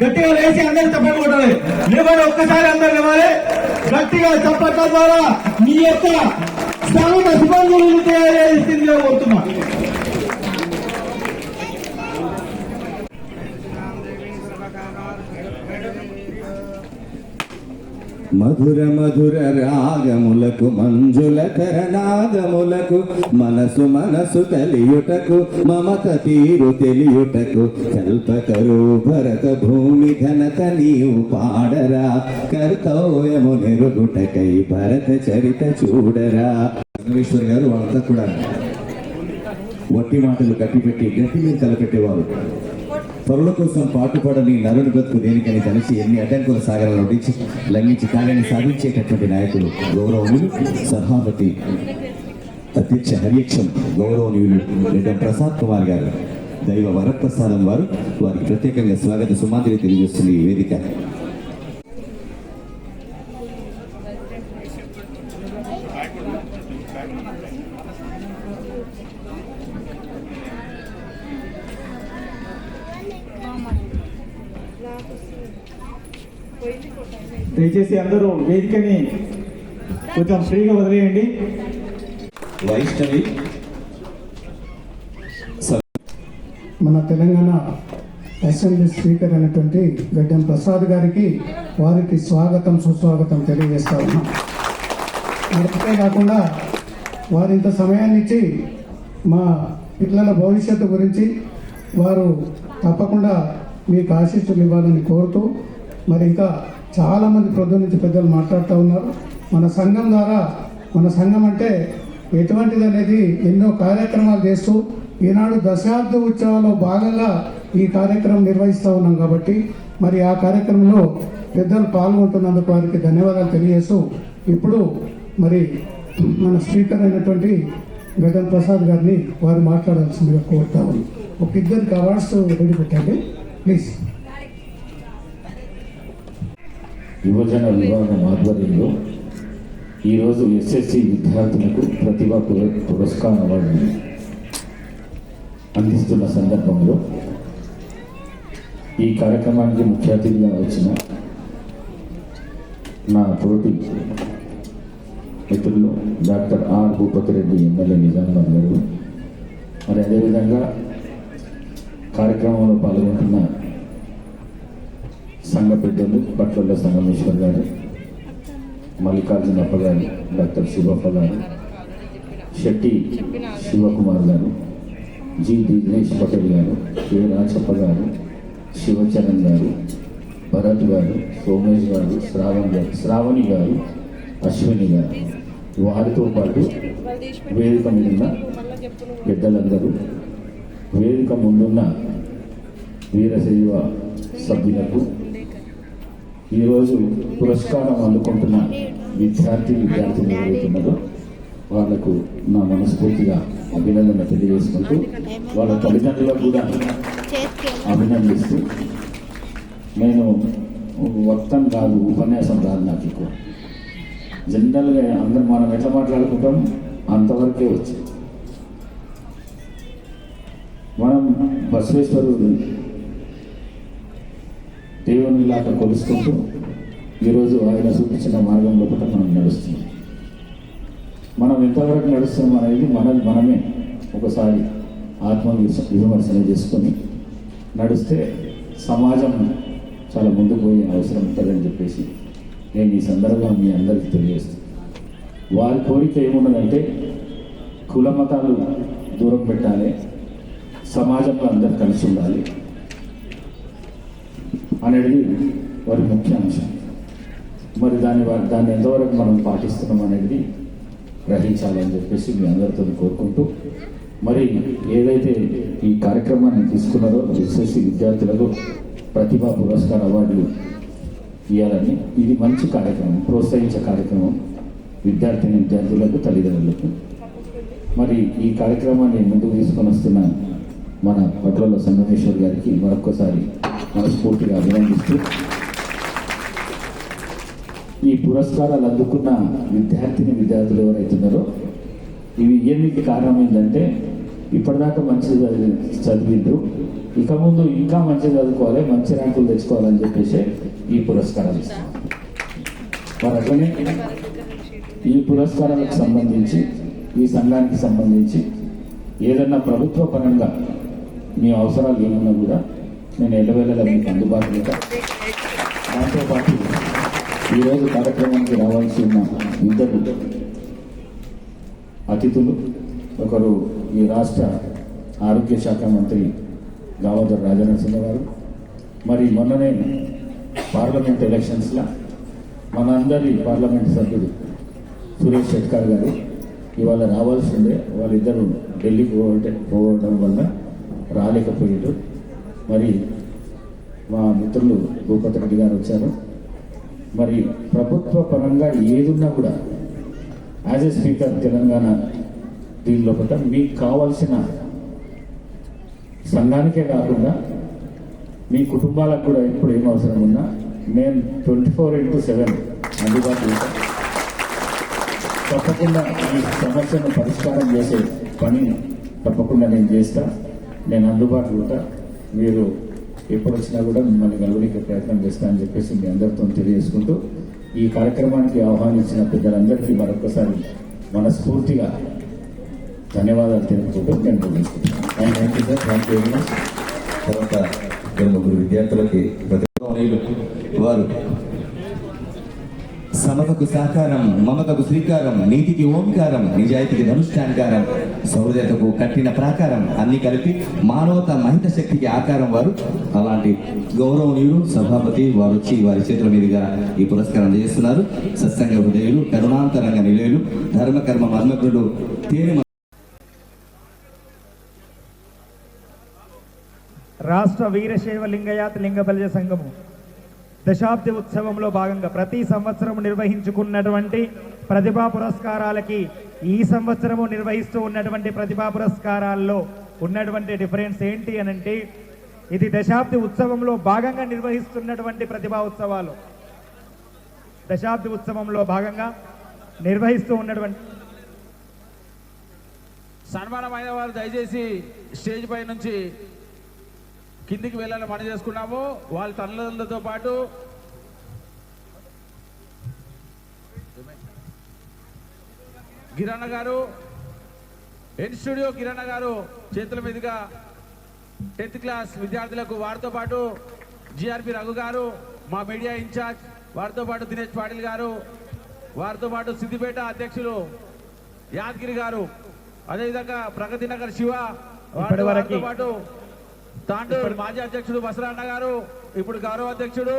గట్టిగా లేచి అందరు చప్పట్లు కొట్టాలి. లేవాలి ఒక్కసారి అందరు లేవాలి గట్టిగా చప్పట్ల ద్వారా మీ యొక్క స్వాగత తయారు తెలియజేసిందిగా కోరుతున్నా. మధుర మధుర రాగములకు మంజుల కరనాదములకు మనసు మనసు తెలియుటకు మమత తీరు తెలియుటకు కల్పకరు భరత భూమి ఘనత నీవు పాడరా కర్తవ్యము నెరుగుటకై భరత చరిత చూడరా. సంగమేశ్వర్ గారు వాళ్ళంతా కూడా వట్టి మాటలు కట్టిపెట్టి గట్టి మీద తలపెట్టేవారు. పరుల కోసం పాటుపడని నరుని బ్రతుకు దేనికని కలిసి ఎన్ని అడ్డంకుల సాగరాలను నడిచి లంఘించి కార్యాన్ని సాధించేటటువంటి నాయకులు గౌరవములు సభాపతి అధ్యక్ష హరియక్షం గౌరవనీయులు రెడ్డం ప్రసాద్ కుమార్ గారు. దైవ వరప్రసాదం వారు. వారికి ప్రత్యేకంగా స్వాగత సుమాధిని తెలియజేస్తుంది ఈ వేదిక. దయచేసి అందరూ వేదికని కొంచెం ఫ్రీగా వదిలేయండి. వైష్ణవి. మన తెలంగాణ అసెంబ్లీ స్పీకర్ అయినటువంటి గడ్డం ప్రసాద్ గారికి వారికి స్వాగతం సుస్వాగతం తెలియజేస్తా ఉన్నాం. అంతే కాకుండా వారు ఇంత సమయాన్ని ఇచ్చి మా పిల్లల భవిష్యత్తు గురించి వారు తప్పకుండా మీకు ఆశీస్సులు ఇవ్వాలని కోరుతూ మరి ఇంకా చాలామంది ప్రొద్దు నుంచి పెద్దలు మాట్లాడుతూ ఉన్నారు. మన సంఘం ద్వారా మన సంఘం అంటే ఎటువంటిది అనేది ఎన్నో కార్యక్రమాలు చేస్తూ ఈనాడు దశాబ్ద ఉత్సవాల్లో భాగంగా ఈ కార్యక్రమం నిర్వహిస్తూ ఉన్నాం కాబట్టి మరి ఆ కార్యక్రమంలో పెద్దలు పాల్గొంటున్నందుకు వారికి ధన్యవాదాలు తెలియజేస్తూ ఇప్పుడు మరి మన స్పీకర్ అయినటువంటి గగన్ ప్రసాద్ గారిని వారు మాట్లాడాల్సిందిగా కోరుతా ఉన్నాం. ఒక ఇద్దరికి అవార్డ్స్ రెడీ పెట్టండి ప్లీజ్. యువజన విభాగం ఆధ్వర్యంలో ఈరోజు ఎస్ఎస్సి విద్యార్థులకు ప్రతిభా పుర- పురస్కార అందిస్తున్న సందర్భంలో ఈ కార్యక్రమానికి ముఖ్య అతిథిగా వచ్చిన నా తోటి మిత్రులు doctor R Bhupathireddy MLA Nizamabad garu. మరి అదేవిధంగా కార్యక్రమంలో పాల్గొంటున్న సంఘ పెద్దలు పట్ల సంగమేశ్వర్ గారు మల్లికార్జున అప్ప గారు డాక్టర్ శివప్ప గారు శెట్టి శివకుమార్ గారు జి దినేష్ పటేల్ గారు కె రాజప్ప గారు శివచరణ్ గారు భరత్ గారు సోమేష్ గారు శ్రావణ్ గారు శ్రావణి గారు అశ్విని గారు. వారితో పాటు వేదిక ముందున్న పెద్దలందరూ వేదిక ముందున్న వీరశైవ సభ్యులకు ఈరోజు పురస్కారం అందుకుంటున్న విద్యార్థి విద్యార్థులు ఎవరైతున్నారో వాళ్ళకు నా మనస్ఫూర్తిగా అభినందన తెలియజేసుకుంటూ వాళ్ళ తల్లిదండ్రులకు కూడా అభినందిస్తూ నేను వక్తం కాదు ఉపన్యాసం కాదు నాకు ఎక్కువ. జనరల్గా అందరు మనం ఎట్లా మాట్లాడుకుంటాం? అంతవరకే వచ్చి మనం బసవేశ్వరుడు దేవునిలాగా కొలుసుకుంటూ ఈరోజు ఆయన చూపించిన మార్గంలో కూడా మనం నడుస్తున్నాం. మనం ఎంతవరకు నడుస్తున్నాం అనేది మనది మనమే ఒకసారి ఆత్మ విమర్శన చేసుకొని నడిస్తే సమాజం చాలా ముందుకు పోయే అవసరం ఉంటుందని చెప్పేసి నేను ఈ సందర్భం మీ అందరికీ తెలియజేస్తాను వారి కోరిక ఏమున్నదంటే కుల మతాలు దూరం పెట్టాలి సమాజంలో అందరు కలిసి ఉండాలి అనేది వారి ముఖ్య అంశం. మరి దాన్ని దాన్ని ఎంతవరకు మనం పాటిస్తున్నాం అనేది గ్రహించాలని చెప్పేసి మీ అందరితో కోరుకుంటూ మరి ఏదైతే ఈ కార్యక్రమాన్ని తీసుకున్నారో ఎస్ఎస్సి విద్యార్థులకు ప్రతిభా పురస్కార అవార్డులు ఇవ్వాలని ఇది మంచి కార్యక్రమం ప్రోత్సహించే కార్యక్రమం విద్యార్థిని విద్యార్థులకు తల్లిదండ్రులకు. మరి ఈ కార్యక్రమాన్ని ముందుకు తీసుకొని వస్తున్న మన పట్ల సంగమేశ్వర్ గారికి మరొకసారి మనస్ఫూర్తిగా అభినందిస్తూ ఈ పురస్కారాలు అందుకున్న విద్యార్థిని విద్యార్థులు ఎవరైతున్నారో ఇవి ఏమికి కారణం ఏంటంటే ఇప్పటిదాకా మంచి చదివి- చదివిండ్రు. ఇక ముందు ఇంకా మంచి చదువుకోవాలి మంచి ర్యాంకులు తెచ్చుకోవాలని చెప్పేసి ఈ పురస్కారాలు ఇస్తాం మరి అట్లనే ఈ పురస్కారాలకు సంబంధించి ఈ సంఘానికి సంబంధించి ఏదన్నా ప్రభుత్వ పరంగా మీ అవసరాలు ఏమన్నా కూడా నేను ఎల్లవేళలా మీకు అందుబాటులో దాంతోపాటు ఈరోజు కార్యక్రమానికి రావాల్సి ఉన్న ఇద్దరు అతిథులు ఒకరు ఈ రాష్ట్ర ఆరోగ్య శాఖ మంత్రి దామోదర్ రాజనరసింహ గారు మరి మొన్ననే పార్లమెంట్ ఎలక్షన్స్లో మనందరి పార్లమెంట్ సభ్యుడు సురేష్ షెట్కర్ గారు ఇవాళ రావాల్సిందే. వాళ్ళిద్దరూ ఢిల్లీకి పోవటే పోవడం వల్ల రాలేకపోయారు మరి మా మిత్రులు భూపతి రెడ్డి గారు వచ్చారు. మరి ప్రభుత్వ పరంగా ఏదున్నా కూడా యాజ్ ఎ స్పీకర్ తెలంగాణ దీనిలో కూడా మీకు కావాల్సిన సంఘానికే కాకుండా మీ కుటుంబాలకు కూడా ఎప్పుడు ఏం అవసరం ఉన్నా నేను ట్వంటీ ఫోర్ ఇంటూ సెవెన్ అందుబాటులో తప్పకుండా ఈ సమస్యను పరిష్కారం చేసే పని తప్పకుండా నేను చేస్తా. నేను అందుబాటులో ఉంటా. మీరు ఎప్పుడు వచ్చినా కూడా మిమ్మల్ని కలవడానికి ప్రయత్నం చేస్తా అని చెప్పేసి మీ అందరితో తెలియజేసుకుంటూ ఈ కార్యక్రమానికి ఆహ్వానించిన పెద్దలందరికీ మరొకసారి మనస్ఫూర్తిగా ధన్యవాదాలు తెలుపుకుంటూ నేను ముగించుకుంటున్నాను thank you sir thank you very much తర్వాత ఇద్దరు ముగ్గురు విద్యార్థులకి ప్రతిభావంతులు వారు సమతకు సాకారం మమతకు శ్రీకారం నీతికి ఓంకారం నిజాయితీకి ధనుష్ఠాంకారం సౌర్యతకు కట్టిన ప్రాకారం అన్ని కలిపి మానవత మహిత శక్తికి ఆకారం వారు. అలాంటి గౌరవనీయులు సభాపతి వారు వచ్చి వారి చేతుల మీదుగా ఈ పురస్కారం చేస్తున్నారు. సత్సంగ హృదయులు కరుణాంతరంగ నిలయులు ధర్మకర్మ మర్మకులు తేని రాష్ట్ర వీరశైవ లింగయాత లింగ బలిజ సంఘము. దశాబ్ది ఉత్సవంలో భాగంగా ప్రతి సంవత్సరం నిర్వహించుకున్నటువంటి ప్రతిభా పురస్కారాలకి ఈ సంవత్సరము నిర్వహిస్తూ ఉన్నటువంటి ప్రతిభా పురస్కారాల్లో ఉన్నటువంటి డిఫరెన్స్ ఏంటి అని అంటే ఇది దశాబ్ది ఉత్సవంలో భాగంగా నిర్వహిస్తున్నటువంటి ప్రతిభా ఉత్సవాలు. దశాబ్ది ఉత్సవంలో భాగంగా నిర్వహిస్తూ ఉన్నటువంటి సన్మానమైన వారు దయచేసి స్టేజ్ పై నుంచి కిందికి వెళ్ళాలని మనం చేసుకున్నాము. వాళ్ళ తల్లిదండ్రులతో పాటు కిరణ్ గారు ఎన్ స్టూడియో కిరణ్ గారు చేతుల మీదుగా టెన్త్ క్లాస్ విద్యార్థులకు వారితో పాటు జిఆర్పి రఘు గారు మా మీడియా ఇన్ఛార్జ్ వారితో పాటు దినేష్ పాటిల్ గారు వారితో పాటు సిద్దిపేట అధ్యక్షులు యాదగిరి గారు అదేవిధంగా ప్రగతి నగర్ శివ వారితో పాటు తాండూరు మాజీ అధ్యక్షుడు బసరాన్న గారు ఇప్పుడు గౌరవ అధ్యక్షుడు